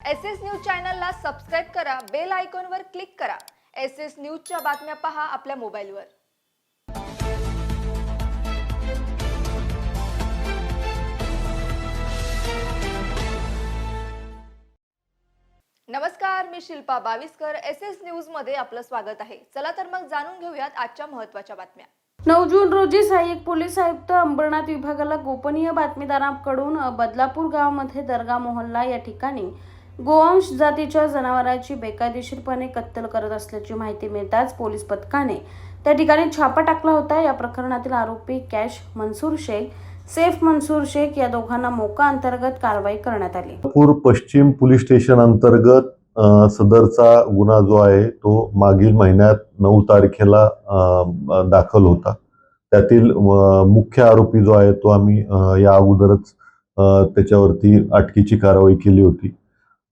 S S news चॅनलला subscribe करा bell आयकॉनवर क्लिक करा. एस एस न्यूजच्या बातम्या पहा आपल्या मोबाईलवर. नमस्कार मी शिल्पा बावीसकर. एस एस न्यूजमध्ये आपलं स्वागत आहे. चला तर मग जाणून घेऊयात आजच्या महत्त्वाच्या बातम्या. नऊ जून रोजी सहाय्यक पोलीस आयुक्त अंबरनाथ विभागाला गोपनीय बातमीदारांकडून बदलापूर गावामध्ये दर्गा मोहल्ला या ठिकाणी गोवंश जातीच्या जनावरांची बेकायदेशीरपणे कत्तल करत असल्याची माहिती मिळताच पोलीस पथकाने त्या ठिकाणी छापा टाकला होता. या प्रकरणातील आरोपी कॅश मनसूर शेख सेफ मनसूर शेख या दोघांना मोका अंतर्गत कारवाई करण्यात आली. पूर पश्चिम पोलीस स्टेशन अंतर्गत सदरचा गुन्हा जो आहे तो मागील महिन्यात नऊ तारखेला दाखल होता. त्यातील मुख्य आरोपी जो आहे तो आम्ही या अगोदरच त्याच्यावरती अटकीची कारवाई केली होती.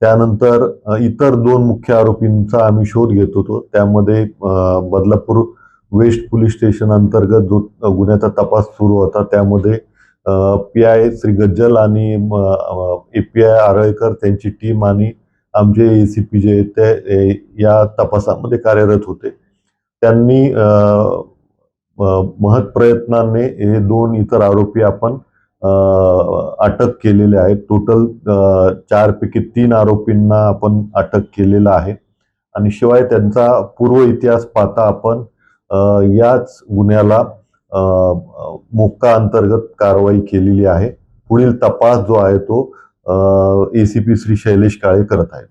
त्यानंतर इतर दोन मुख्य आरोपींचा आम्ही शोध घेत होतो. त्यामध्ये बदलापूर वेस्ट पोलीस स्टेशन अंतर्गत जो गुन्ह्याचा तपास सुरू होता त्यामध्ये पी आय श्री गज्जल आणि ए पी आय आरळकर त्यांची टीम आणि आमचे ए सी पी जे ते या तपासामध्ये कार्यरत होते. त्यांनी महत प्रयत्नाने हे दोन इतर आरोपी आपण अटक केलेले आहेत टोटल चारपैकी तीन आरोपींना आपण अटक केलेलं आहे. आणि शिवाय त्यांचा पूर्व इतिहास पाहता आपण याच गुन्ह्याला मोक्का अंतर्गत कारवाई केलेली आहे. पुढील तपास जो आहे तो एसीपी श्री शैलेश काळे करत आहेत.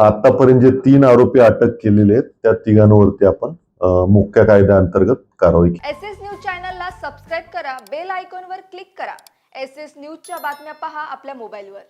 आतापर्यंत जे तीन आरोपी अटक केलेले आहेत त्या तिघांवरती आपण मुख्य कायद्या कायद्याअंतर्गत कारवाई एस एस न्यूज चॅनलला सबस्क्राईब करा बेल आयकॉनवर क्लिक करा. एस एस न्यूजच्या बातम्या पहा आपल्या मोबाईलवर.